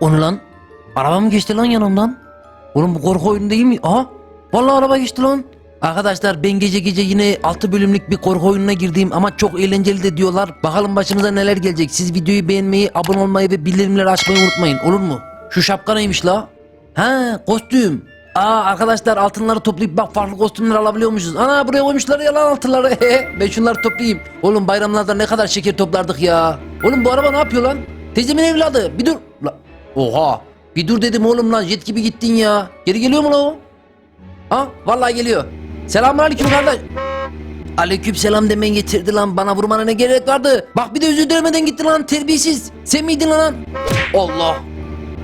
O ne lan? Araba mı geçti lan yanımdan? Oğlum bu korku oyunu değil mi? Aha. Vallahi araba geçti lan. Arkadaşlar ben gece gece yine 6 bölümlük bir korku oyununa girdim ama çok eğlenceli de diyorlar. Bakalım başımıza neler gelecek. Siz videoyu beğenmeyi, abone olmayı ve bildirimleri açmayı unutmayın. Olur mu? Şu şapka neymiş la? Ha kostüm. Aa arkadaşlar altınları toplayıp bak farklı kostümler alabiliyormuşuz. Ana buraya koymuşlar ya lan altınları. ben şunları toplayayım. Oğlum bayramlarda ne kadar şeker toplardık ya. Oğlum bu araba ne yapıyor lan? Teyzemin evladı. Bir dur. Oha. Bir dur dedim oğlum lan jet gibi gittin ya. Geri geliyor mu lan o? Ha vallahi geliyor. Selamünaleyküm kardeş. Aleyküm selam demen getirdi lan bana vurmana ne gerek vardı? Bak bir de özür dilemeden gitti lan terbiyesiz. Sen miydin lan? Allah.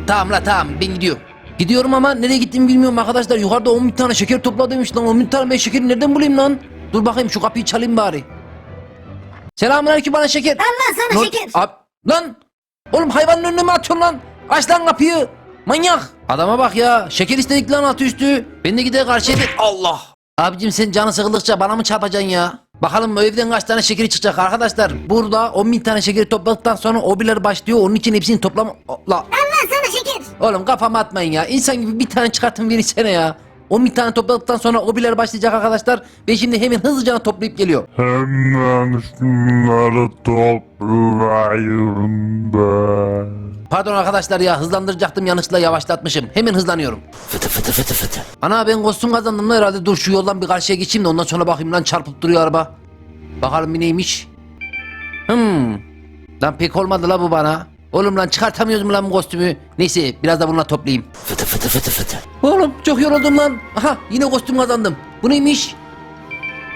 Tamam la tamam ben gidiyorum. Gidiyorum ama nereye gittiğimi bilmiyorum arkadaşlar. Yukarıda 10 bin tane şeker topla demiş lan. 10 bin tane ben şekeri nereden bulayım lan? Dur bakayım şu kapıyı çalayım bari. Selamünaleyküm bana şeker. Allah sana Lan- şeker. Ab- lan! Oğlum hayvanın önüne mi atıyorsun lan? Aç lan kapıyı. Manyak. Adama bak ya. Şeker istedik lan altı üstü. Ben de gider karşıya de- Allah. Abicim sen canı sıkıldıkça bana mı çarpacaksın ya? Bakalım o evden kaç tane şekeri çıkacak arkadaşlar. Burada 10 bin tane şekeri topladıktan sonra obiler başlıyor. Onun için hepsini toplama... La. Allah sana şeker. Oğlum kafama atmayın ya. İnsan gibi bir tane çıkartın versene ya. 10 bin tane topladıktan sonra obiler başlayacak arkadaşlar. Ben şimdi hemen hızlıca toplayıp geliyor. Hemen şunları topluyorum ben. Pardon arkadaşlar ya hızlandıracaktım yanlışlıkla yavaşlatmışım. Hemen hızlanıyorum. Fıtı fıtı fıtı fıtı. Ana ben kostüm kazandım da herhalde dur şu yoldan bir karşıya geçeyim de ondan sonra bakayım lan çarpıp duruyor araba. Bakalım bir neymiş. Hmm. Lan pek olmadı la bu bana. Oğlum lan çıkartamıyoruz mu lan bu kostümü? Neyse biraz da bununla toplayayım. Fıtı fıtı fıtı fıtı. Oğlum çok yoruldum lan. Aha yine kostüm kazandım. Bu neymiş?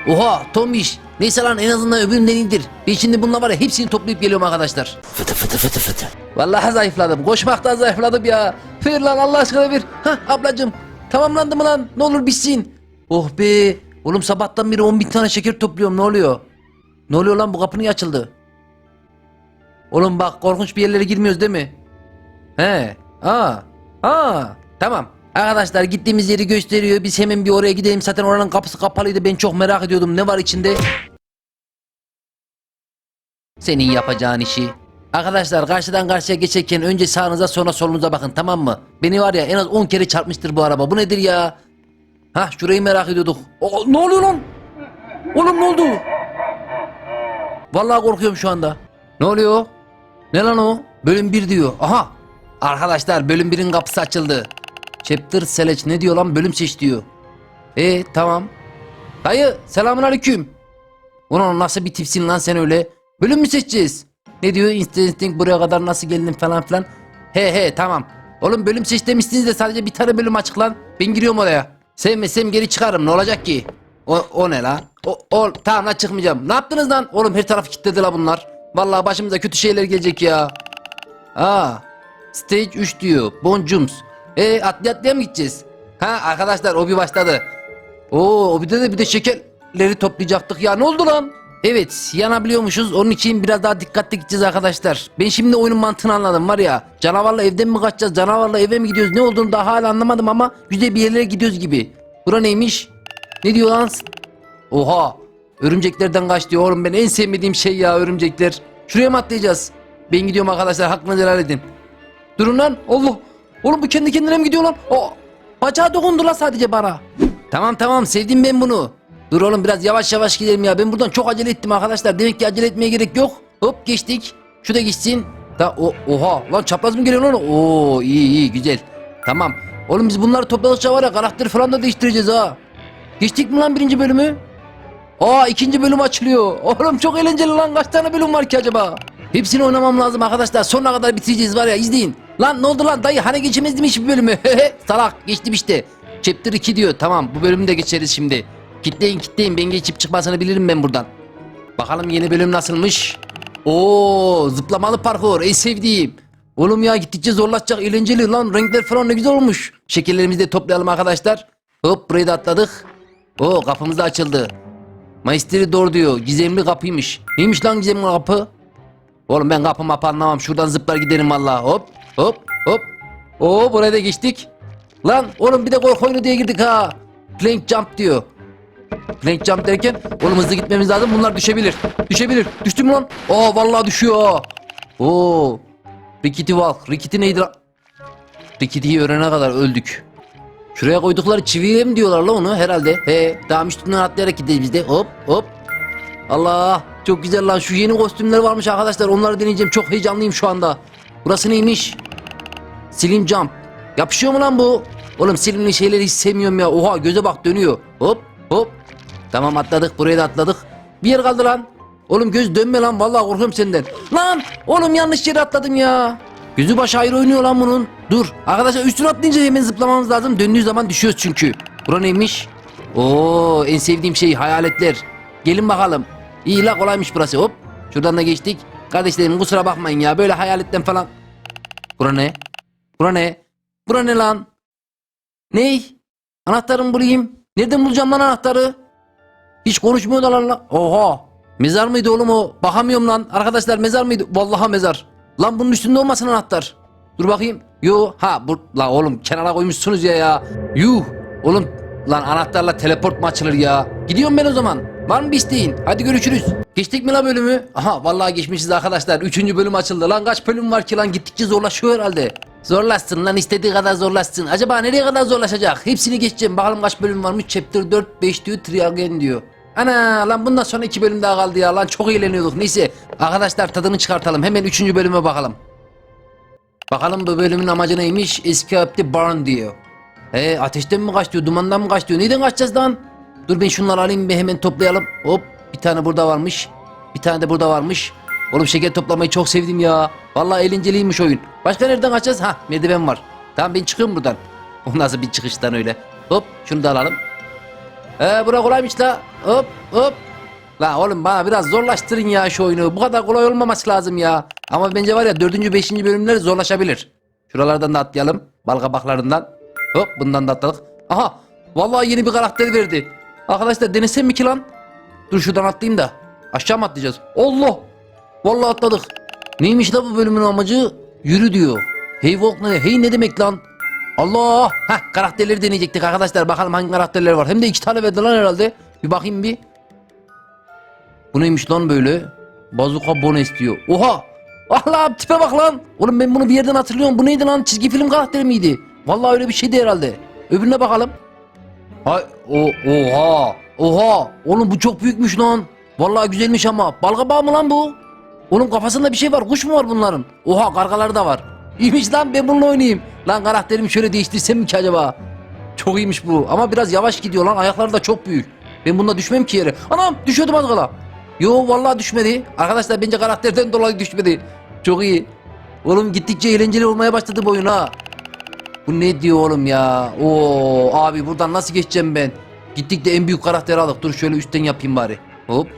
Oha tombiş. Neyse lan en azından öbüründen iyidir. Ben şimdi bununla var ya hepsini toplayıp geliyorum arkadaşlar. Fıtı fıtı fıtı fıtı. Vallahi zayıfladım. Koşmaktan zayıfladım ya. Ver lan Allah aşkına ver. Hah ablacım. Tamamlandı mı lan? Ne olur bitsin. Oh be. Oğlum sabahtan beri 10 bin tane şeker topluyorum. Ne oluyor? Ne oluyor lan bu kapı niye açıldı? Oğlum bak korkunç bir yerlere girmiyoruz değil mi? He. Aa. Aa. Tamam. Arkadaşlar gittiğimiz yeri gösteriyor. Biz hemen bir oraya gidelim. Zaten oranın kapısı kapalıydı. Ben çok merak ediyordum. Ne var içinde? Senin yapacağın işi. Arkadaşlar karşıdan karşıya geçerken önce sağınıza sonra solunuza bakın tamam mı? Beni var ya en az 10 kere çarpmıştır bu araba. Bu nedir ya? Hah şurayı merak ediyorduk. O, ne oluyor lan? Oğlum ne oldu? Vallahi korkuyorum şu anda. Ne oluyor? Ne lan o? Bölüm 1 diyor. Aha. Arkadaşlar bölüm 1'in kapısı açıldı. Chapter Select ne diyor lan? Bölüm seç diyor. E tamam. Dayı selamun aleyküm. Ulan nasıl bir tipsin lan sen öyle? Bölüm mü seçeceğiz? Ne diyor? Instinct buraya kadar nasıl geldin falan filan. He he tamam. Oğlum bölüm seç demişsiniz de sadece bir tane bölüm açık lan. Ben giriyorum oraya. Sevmesem geri çıkarım ne olacak ki? O, o ne lan? O, o, tamam lan çıkmayacağım. Ne yaptınız lan? Oğlum her tarafı kilitledi la bunlar. Vallahi başımıza kötü şeyler gelecek ya. Aa, stage 3 diyor. Boncums. E atlı atlıya mı gideceğiz? Ha arkadaşlar o bir başladı. Oo o bir de bir de şekerleri toplayacaktık ya ne oldu lan? Evet yanabiliyormuşuz onun için biraz daha dikkatli gideceğiz arkadaşlar. Ben şimdi oyunun mantığını anladım var ya. Canavarla evden mi kaçacağız canavarla eve mi gidiyoruz ne olduğunu daha hala anlamadım ama güzel bir yerlere gidiyoruz gibi. Bura neymiş? Ne diyor lan? Oha örümceklerden kaç diyor oğlum ben en sevmediğim şey ya örümcekler. Şuraya mı atlayacağız? Ben gidiyorum arkadaşlar hakkınızı helal edin. Durun lan Allah. Oğlum bu kendi kendine mi gidiyor lan? O bacağı dokundu lan sadece bana. Tamam tamam sevdim ben bunu. Dur oğlum biraz yavaş yavaş gidelim ya. Ben buradan çok acele ettim arkadaşlar. Demek ki acele etmeye gerek yok. Hop geçtik. Şu da geçsin. Da o oha lan çapraz mı geliyor lan? Oo iyi iyi güzel. Tamam. Oğlum biz bunları topladıkça var ya karakter falan da değiştireceğiz ha. Geçtik mi lan birinci bölümü? Aa ikinci bölüm açılıyor. Oğlum çok eğlenceli lan. Kaç tane bölüm var ki acaba? Hepsini oynamam lazım arkadaşlar. Sonuna kadar bitireceğiz var ya izleyin. Lan ne oldu lan dayı hani geçemezdim hiçbir bölümü. Salak geçtim işte. Chapter 2 diyor. Tamam bu bölümü de geçeriz şimdi. Kitleyin kitleyin ben geçip çıkmasını bilirim ben buradan. Bakalım yeni bölüm nasılmış. Oo zıplamalı parkur en sevdiğim. Oğlum ya gittikçe zorlaşacak eğlenceli lan renkler falan ne güzel olmuş. Şekerlerimizi de toplayalım arkadaşlar. Hop burayı da atladık. Oo kapımız da açıldı. Maestri doğru diyor. Gizemli kapıymış. Neymiş lan gizemli kapı? Oğlum ben kapı mapı anlamam. Şuradan zıplar giderim vallahi. Hop hop hop. Oo buraya da geçtik. Lan oğlum bir de korku oyunu diye girdik ha. Plank jump diyor. Plank jump derken oğlum hızlı gitmemiz lazım. Bunlar düşebilir. Düşebilir. Düştü mü lan? Aa vallahi düşüyor. Oo. Rickety walk. Rickety neydi lan? Rikiti'yi öğrene kadar öldük. Şuraya koydukları çiviye mi diyorlar la onu herhalde? He tamam üstünden atlayarak gideceğiz biz de. Hop hop. Allah çok güzel lan şu yeni kostümler varmış arkadaşlar onları deneyeceğim çok heyecanlıyım şu anda. Burası neymiş? Slim jump. Yapışıyor mu lan bu? Oğlum slimli şeyleri hiç sevmiyorum ya. Oha göze bak dönüyor. Hop hop. Tamam atladık buraya da atladık. Bir yer kaldı lan. Oğlum göz dönme lan vallahi korkuyorum senden. Lan oğlum yanlış yere atladım ya. Gözü başı ayrı oynuyor lan bunun. Dur arkadaşlar üstüne atlayınca hemen zıplamamız lazım. Döndüğü zaman düşüyoruz çünkü. Bura neymiş? Oo en sevdiğim şey hayaletler. Gelin bakalım. İyi la kolaymış burası hop. Şuradan da geçtik. Kardeşlerim kusura bakmayın ya böyle hayaletten falan. Bura ne? Bura ne? Bura ne lan? Ney? Anahtarımı bulayım. Nereden bulacağım lan anahtarı? Hiç konuşmuyorlar lan. Oha. Mezar mıydı oğlum o? Bakamıyorum lan. Arkadaşlar mezar mıydı? Vallahi mezar. Lan bunun üstünde olmasın anahtar. Dur bakayım. Yo ha bu la oğlum kenara koymuşsunuz ya ya. Yuh. Oğlum lan anahtarla teleport mu açılır ya? Gidiyorum ben o zaman. Var mı bir isteğin? Hadi görüşürüz. Geçtik mi la bölümü? Aha vallahi geçmişiz arkadaşlar. Üçüncü bölüm açıldı. Lan kaç bölüm var ki lan gittikçe zorlaşıyor herhalde. Zorlaşsın lan istediği kadar zorlaşsın. Acaba nereye kadar zorlaşacak? Hepsini geçeceğim. Bakalım kaç bölüm varmış. Chapter 4, 5 diyor. Try again diyor. Ana lan bundan sonra iki bölüm daha kaldı ya lan çok eğleniyorduk. Neyse arkadaşlar tadını çıkartalım. Hemen üçüncü bölüme bakalım. Bakalım bu bölümün amacı neymiş? Escape the barn diyor. He ateşten mi kaç diyor, dumandan mı kaç diyor. Neyden kaçacağız lan? Dur ben şunları alayım bir hemen toplayalım. Hop bir tane burada varmış. Bir tane de burada varmış. Oğlum şeker toplamayı çok sevdim ya. Vallahi eğlenceliymiş oyun. Başka nereden kaçacağız? Ha merdiven var. Tamam ben çıkıyorum buradan. O nasıl bir çıkıştan öyle. Hop şunu da alalım. Ee bura kolaymış la. Hop hop. La oğlum bana biraz zorlaştırın ya şu oyunu. Bu kadar kolay olmaması lazım ya. Ama bence var ya dördüncü beşinci bölümler zorlaşabilir. Şuralardan da atlayalım. Bal kabaklarından. Hop bundan da atladık. Aha vallahi yeni bir karakter verdi. Arkadaşlar denesem mi ki lan? Dur şuradan atlayayım da. Aşağı mı atlayacağız? Allah! Vallahi atladık. Neymiş la bu bölümün amacı? Yürü diyor. Hey walk ne? Hey ne demek lan? Allah! Heh karakterleri deneyecektik arkadaşlar. Bakalım hangi karakterler var. Hem de iki tane verdi lan herhalde. Bir bakayım bir. Bu neymiş lan böyle? Bazuka Bones diyor. Oha! Allah tipe bak lan. Oğlum ben bunu bir yerden hatırlıyorum. Bu neydi lan? Çizgi film karakteri miydi? Vallahi öyle bir şeydi herhalde. Öbürüne bakalım. Hay o oha. Oha. Oğlum bu çok büyükmüş lan. Vallahi güzelmiş ama. Balgabağı mı lan bu? Oğlum kafasında bir şey var. Kuş mu var bunların? Oha kargaları da var. İyiymiş lan ben bununla oynayayım. Lan karakterimi şöyle değiştirsem mi ki acaba? Çok iyiymiş bu. Ama biraz yavaş gidiyor lan. Ayakları da çok büyük. Ben bunda düşmem ki yere. Anam düşüyordum az kala. Yo vallahi düşmedi. Arkadaşlar bence karakterden dolayı düşmedi. Çok iyi. Oğlum gittikçe eğlenceli olmaya başladı bu oyun ha. Bu ne diyor oğlum ya? Oo abi buradan nasıl geçeceğim ben? Gittik de en büyük karakteri aldık. Dur şöyle üstten yapayım bari. Hop.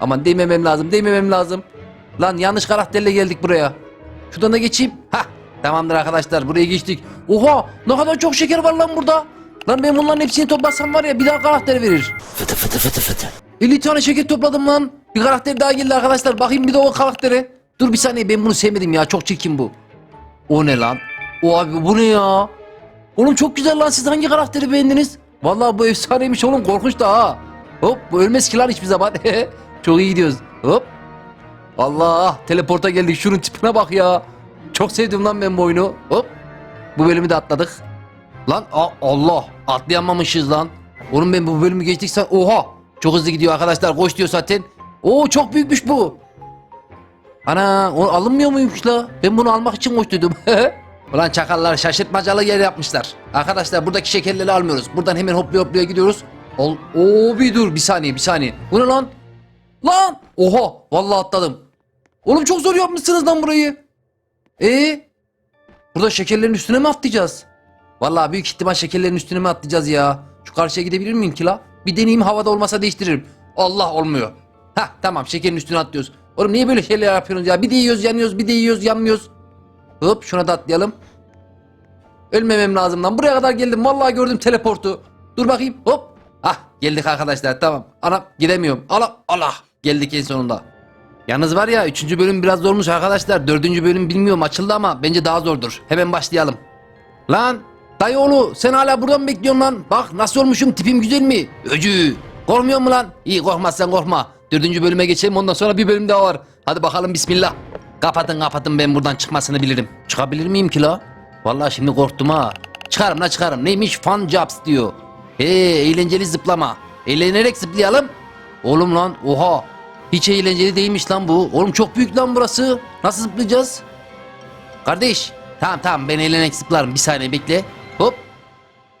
Aman değmemem lazım. Değmemem lazım. Lan yanlış karakterle geldik buraya. Şuradan da geçeyim. Hah. Tamamdır arkadaşlar buraya geçtik. Oha ne kadar çok şeker var lan burada. Lan ben bunların hepsini toplasam var ya bir daha karakter verir. Fıtı fıtı fıtı fıtı. 50 tane şeker topladım lan. Bir karakter daha geldi arkadaşlar. Bakayım bir de o karaktere. Dur bir saniye ben bunu sevmedim ya. Çok çirkin bu. O ne lan? O abi bu ne ya? Oğlum çok güzel lan siz hangi karakteri beğendiniz? Vallahi bu efsaneymiş oğlum korkunç da ha. Hop bu ölmez ki lan hiçbir zaman. çok iyi gidiyoruz. Hop. Allah teleporta geldik şunun tipine bak ya. Çok sevdim lan ben bu oyunu. Hop. Bu bölümü de atladık. Lan a- Allah atlayamamışız lan. Oğlum ben bu bölümü geçtikse oha. Çok hızlı gidiyor arkadaşlar koş diyor zaten. Oo çok büyükmüş bu. Ana o alınmıyor muymuş la? Ben bunu almak için koştuydum. Ulan çakallar şaşırtmacalı yer yapmışlar. Arkadaşlar buradaki şekerleri almıyoruz. Buradan hemen hopluya hopluya gidiyoruz. Ol Oo bir dur bir saniye bir saniye. Bu ne lan? Lan! Oha vallahi atladım. Oğlum çok zor yapmışsınız lan burayı. Ee? Burada şekerlerin üstüne mi atlayacağız? Vallahi büyük ihtimal şekerlerin üstüne mi atlayacağız ya? Şu karşıya gidebilir miyim ki la? Bir deneyeyim havada olmasa değiştiririm. Allah olmuyor. Ha tamam şekerin üstüne atlıyoruz. Oğlum niye böyle şeyler yapıyorsunuz ya? Bir de yiyoruz yanıyoruz bir de yiyoruz yanmıyoruz. Hop şuna da atlayalım. Ölmemem lazım lan. Buraya kadar geldim. Vallahi gördüm teleportu. Dur bakayım. Hop. Ah geldik arkadaşlar tamam. Ana gidemiyorum. Allah Allah. Geldik en sonunda. Yalnız var ya 3. bölüm biraz zormuş arkadaşlar. 4. bölüm bilmiyorum açıldı ama bence daha zordur. Hemen başlayalım. Lan dayıoğlu sen hala burada mı bekliyorsun lan? Bak nasıl olmuşum tipim güzel mi? Öcü. Korkmuyor mu lan? İyi korkmazsan korkma. 4. bölüme geçelim ondan sonra bir bölüm daha var. Hadi bakalım bismillah. Kapatın kapatın ben buradan çıkmasını bilirim. Çıkabilir miyim ki la? Vallahi şimdi korktum ha. Çıkarım la çıkarım. Neymiş? Fun jobs diyor. He eğlenceli zıplama. Eğlenerek zıplayalım. Oğlum lan oha. Hiç eğlenceli değilmiş lan bu. Oğlum çok büyük lan burası. Nasıl zıplayacağız? Kardeş. Tamam tamam ben eğlenerek zıplarım. Bir saniye bekle. Hop.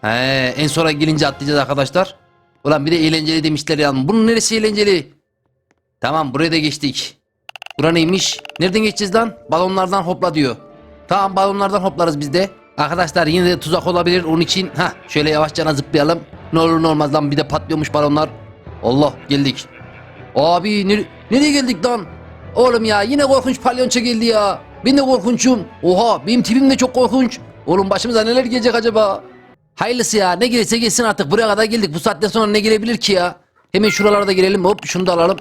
He, en sonra gelince atlayacağız arkadaşlar. Ulan bir de eğlenceli demişler ya. Bunun neresi eğlenceli? Tamam buraya da geçtik. Bura neymiş? Nereden geçeceğiz lan? Balonlardan hopla diyor. Tamam balonlardan hoplarız biz de. Arkadaşlar yine de tuzak olabilir. Onun için ha şöyle yavaşça zıplayalım. Ne olur ne olmaz lan bir de patlıyormuş balonlar. Allah geldik. Abi nere- nereye geldik lan? Oğlum ya yine korkunç palyonço geldi ya. Ben de korkunçum. Oha benim tipim de çok korkunç. Oğlum başımıza neler gelecek acaba? Hayırlısı ya ne gelirse gelsin artık buraya kadar geldik. Bu saatten sonra ne gelebilir ki ya? Hemen şuralara da girelim hop şunu da alalım.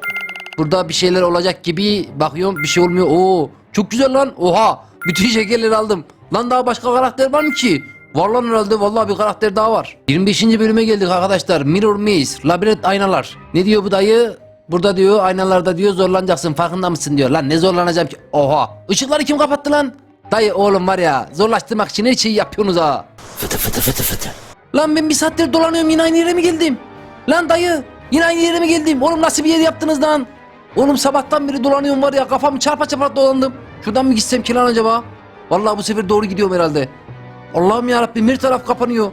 Burada bir şeyler olacak gibi bakıyorum bir şey olmuyor. Oo çok güzel lan. Oha bütün şekerleri aldım. Lan daha başka karakter var mı ki? Var lan herhalde vallahi bir karakter daha var. 25. bölüme geldik arkadaşlar. Mirror Maze, labirent aynalar. Ne diyor bu dayı? Burada diyor aynalarda diyor zorlanacaksın farkında mısın diyor. Lan ne zorlanacağım ki? Oha ışıkları kim kapattı lan? Dayı oğlum var ya zorlaştırmak için her şeyi yapıyorsunuz ha. Fıtı fıtı fıtı fıtı. Lan ben bir saattir dolanıyorum yine aynı yere mi geldim? Lan dayı yine aynı yere mi geldim? Oğlum nasıl bir yer yaptınız lan? Oğlum sabahtan beri dolanıyorum var ya kafamı çarpa çarpa dolandım. Şuradan mı gitsem ki lan acaba? Vallahi bu sefer doğru gidiyorum herhalde. Allah'ım ya Rabbim her taraf kapanıyor.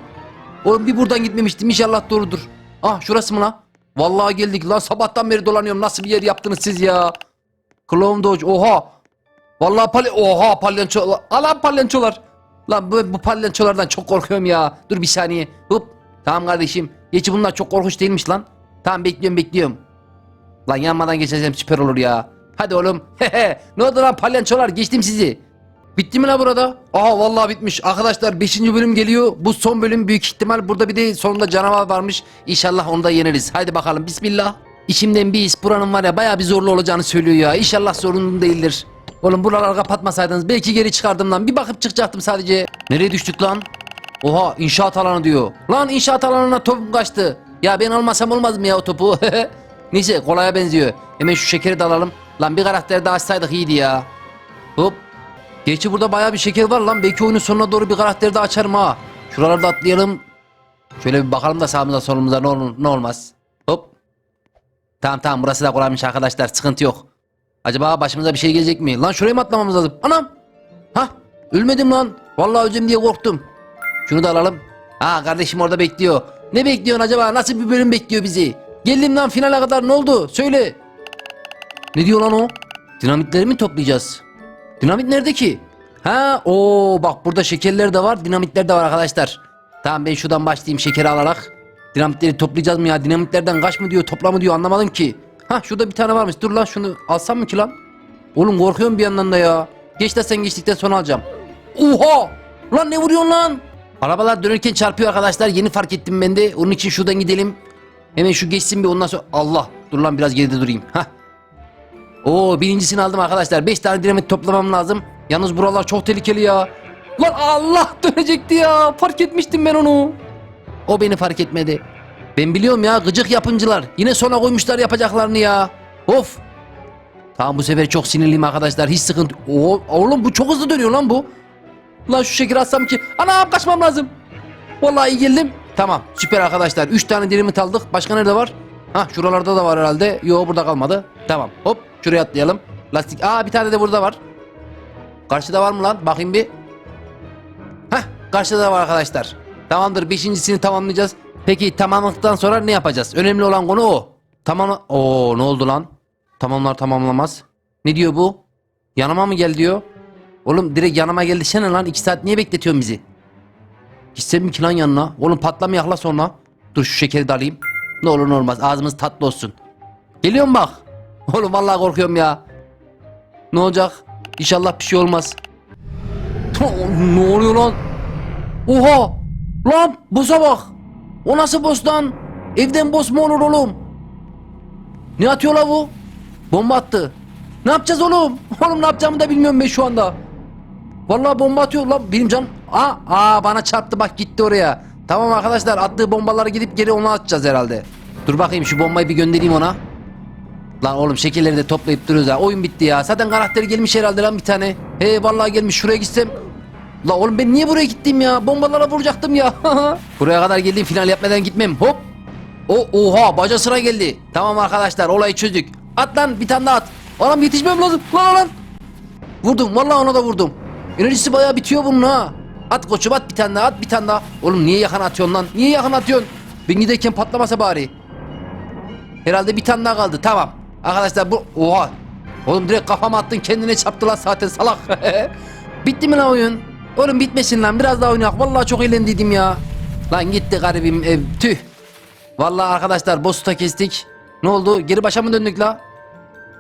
Oğlum bir buradan gitmemiştim inşallah doğrudur. Ah şurası mı lan? Vallahi geldik lan sabahtan beri dolanıyorum. Nasıl bir yer yaptınız siz ya? Clown Dodge oha. Vallahi pal oha palyaço alan palyaçolar. Lan bu, bu palyaçolardan çok korkuyorum ya. Dur bir saniye. Hop. Tamam kardeşim. Geçi bunlar çok korkunç değilmiş lan. Tamam bekliyorum bekliyorum. Lan yanmadan geçersem süper olur ya. Hadi oğlum. Ne oldu lan palyaçolar geçtim sizi. Bitti mi la burada? Aha vallahi bitmiş. Arkadaşlar 5. bölüm geliyor. Bu son bölüm büyük ihtimal. Burada bir de sonunda canavar varmış. İnşallah onu da yeneriz. Haydi bakalım bismillah. İçimden bir his buranın var ya baya bir zorlu olacağını söylüyor ya. İnşallah sorun değildir. Oğlum buraları kapatmasaydınız belki geri çıkardım lan. Bir bakıp çıkacaktım sadece. Nereye düştük lan? Oha inşaat alanı diyor. Lan inşaat alanına topum kaçtı. Ya ben almasam olmaz mı ya o topu? Neyse kolaya benziyor. Hemen şu şekeri de alalım. Lan bir karakter daha açsaydık iyiydi ya. Hop. Gerçi burada bayağı bir şeker var lan. Belki oyunun sonuna doğru bir karakter daha açarım ha. Şuralarda atlayalım. Şöyle bir bakalım da sağımıza solumuza ne olur ne olmaz. Hop. Tamam tamam burası da kolaymış arkadaşlar. Sıkıntı yok. Acaba başımıza bir şey gelecek mi? Lan şuraya mı atlamamız lazım? Anam. Hah. Ölmedim lan. Vallahi öleceğim diye korktum. Şunu da alalım. Ha kardeşim orada bekliyor. Ne bekliyorsun acaba? Nasıl bir bölüm bekliyor bizi? Geldim lan finale kadar ne oldu? Söyle. Ne diyor lan o? Dinamitleri mi toplayacağız? Dinamit nerede ki? Ha, o bak burada şekerler de var, dinamitler de var arkadaşlar. Tamam ben şuradan başlayayım şekeri alarak. Dinamitleri toplayacağız mı ya? Dinamitlerden kaç mı diyor, topla mı diyor anlamadım ki. Ha şurada bir tane varmış. Dur lan şunu alsam mı ki lan? Oğlum korkuyorum bir yandan da ya. Geç de sen geçtikten sonra alacağım. Oha! Lan ne vuruyorsun lan? Arabalar dönerken çarpıyor arkadaşlar. Yeni fark ettim ben de. Onun için şuradan gidelim. Hemen şu geçsin bir ondan sonra. Allah! Dur lan biraz geride durayım. Hah. Oo birincisini aldım arkadaşlar. 5 tane dinamit toplamam lazım. Yalnız buralar çok tehlikeli ya. Lan Allah dönecekti ya. Fark etmiştim ben onu. O beni fark etmedi. Ben biliyorum ya gıcık yapımcılar. Yine sona koymuşlar yapacaklarını ya. Of. Tamam bu sefer çok sinirliyim arkadaşlar. Hiç sıkıntı. Oo, oğlum bu çok hızlı dönüyor lan bu. Lan şu şekeri atsam ki. Anam kaçmam lazım. Vallahi iyi geldim. Tamam süper arkadaşlar. 3 tane dinamit aldık. Başka nerede var? Ha şuralarda da var herhalde. Yo burada kalmadı. Tamam hop şuraya atlayalım. Lastik. Aa bir tane de burada var. Karşıda var mı lan? Bakayım bir. Hah karşıda da var arkadaşlar. Tamamdır beşincisini tamamlayacağız. Peki tamamladıktan sonra ne yapacağız? Önemli olan konu o. Tamam. Oo ne oldu lan? Tamamlar tamamlamaz. Ne diyor bu? Yanıma mı gel diyor. Oğlum direkt yanıma gel desene lan. iki saat niye bekletiyorsun bizi? Gitsem ki lan yanına? Oğlum patlamayakla sonra. Dur şu şekeri de alayım. Ne olur ne olmaz ağzımız tatlı olsun. Geliyorum bak. Oğlum vallahi korkuyorum ya. Ne olacak? İnşallah bir şey olmaz. Ne oluyor lan? Oha! Lan boss'a bak. O nasıl boss? Evden boss mu olur oğlum? Ne atıyor la bu? Bomba attı. Ne yapacağız oğlum? Oğlum ne yapacağımı da bilmiyorum ben şu anda. Vallahi bomba atıyor lan benim can. Aa, aa bana çarptı bak gitti oraya. Tamam arkadaşlar attığı bombaları gidip geri ona atacağız herhalde. Dur bakayım şu bombayı bir göndereyim ona. Lan oğlum şekerleri de toplayıp duruyoruz ha. Oyun bitti ya. Zaten karakteri gelmiş herhalde lan bir tane. He vallahi gelmiş şuraya gitsem. La oğlum ben niye buraya gittim ya? Bombalara vuracaktım ya. buraya kadar geldim final yapmadan gitmem. Hop. O oha baca sıra geldi. Tamam arkadaşlar olayı çözdük. At lan bir tane daha at. Anam yetişmem lazım. Lan, lan. Vurdum vallahi ona da vurdum. Enerjisi bayağı bitiyor bunun ha. At koçum at bir tane daha at bir tane daha. Oğlum niye yakın atıyorsun lan? Niye yakın atıyorsun? Ben giderken patlamasa bari. Herhalde bir tane daha kaldı tamam. Arkadaşlar bu oha. Oğlum direkt kafama attın kendine çarptı lan zaten salak. Bitti mi lan oyun? Oğlum bitmesin lan biraz daha oynayak. Vallahi çok eğlendiydim ya. Lan gitti garibim ev tüh. Vallahi arkadaşlar boss'u kestik. Ne oldu? Geri başa mı döndük la?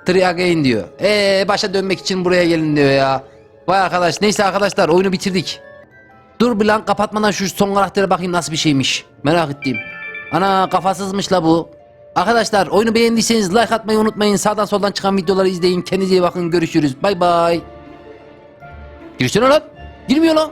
Try again diyor. Ee başa dönmek için buraya gelin diyor ya. Vay arkadaş neyse arkadaşlar oyunu bitirdik. Dur bir lan kapatmadan şu son karaktere bakayım nasıl bir şeymiş. Merak ettim. Ana kafasızmış la bu. Arkadaşlar oyunu beğendiyseniz like atmayı unutmayın. Sağdan soldan çıkan videoları izleyin. Kendinize iyi bakın. Görüşürüz. Bay bay. Girsene lan. Girmiyor lan.